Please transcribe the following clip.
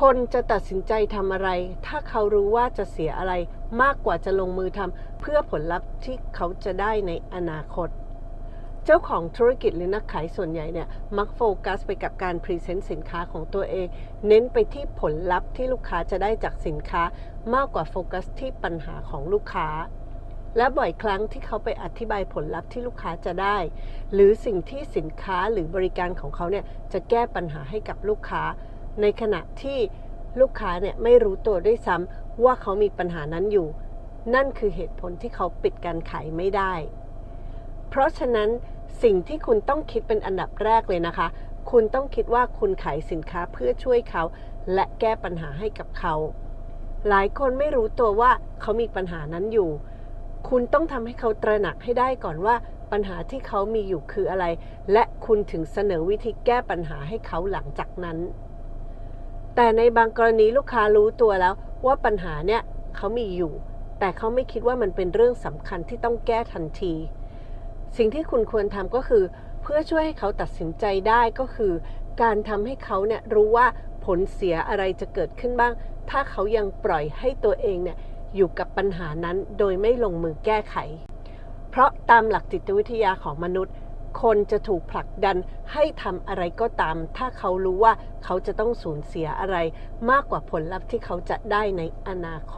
คนจะตัดสินใจทำอะไร ถ้าเขารู้ว่าจะเสียอะไรมากกว่าจะลงมือทำเพื่อผลลัพธ์ที่เขาจะได้ในอนาคต เจ้าของธุรกิจหรือนักขายส่วนใหญ่เนี่ยมักโฟกัสไปกับการพรีเซนต์สินค้าของตัวเอง เน้นไปที่ผลลัพธ์ที่ลูกค้าจะได้จากสินค้ามากกว่าโฟกัสที่ปัญหาของลูกค้า และบ่อยครั้งที่เขาไปอธิบายผลลัพธ์ที่ลูกค้าจะได้ หรือสิ่งที่สินค้าหรือบริการของเขาเนี่ยจะแก้ปัญหาให้กับลูกค้า ในขณะที่ลูกค้าเนี่ยไม่รู้ตัวด้วยซ้ำว่าเขามีปัญหานั้นอยู่ นั่นคือเหตุผลที่เขาปิดการขายไม่ได้ เพราะฉะนั้นสิ่งที่คุณต้องคิดเป็นอันดับแรกเลยนะคะ คุณต้องคิดว่าคุณขายสินค้าเพื่อช่วยเขา และแก้ปัญหาให้กับเขา หลายคนไม่รู้ตัวว่าเขามีปัญหานั้นอยู่ คุณต้องทำให้เขาตระหนักให้ได้ก่อนว่าปัญหาที่เขามีอยู่คืออะไร และคุณถึงเสนอวิธีแก้ปัญหาให้เขาหลังจากนั้น แต่ในบางกรณีลูกค้ารู้ตัวแล้วว่าปัญหาเนี่ยเขามีอยู่ แต่เขาไม่คิดว่ามันเป็นเรื่องสำคัญที่ต้องแก้ทันที สิ่งที่คุณควรทำก็คือ เพื่อช่วยให้เขาตัดสินใจได้ก็คือ การทำให้เขาเนี่ยรู้ว่าผลเสียอะไรจะเกิดขึ้นบ้าง ถ้าเขายังปล่อยให้ตัวเองเนี่ยอยู่กับปัญหานั้นโดยไม่ลงมือแก้ไข เพราะตามหลักจิตวิทยาของมนุษย์ คนจะถูกผลักดันให้ทำอะไรก็ตาม ถ้าเขารู้ว่าเขาจะต้องสูญเสียอะไร มากกว่าผลลัพธ์ที่เขาจะได้ในอนาคต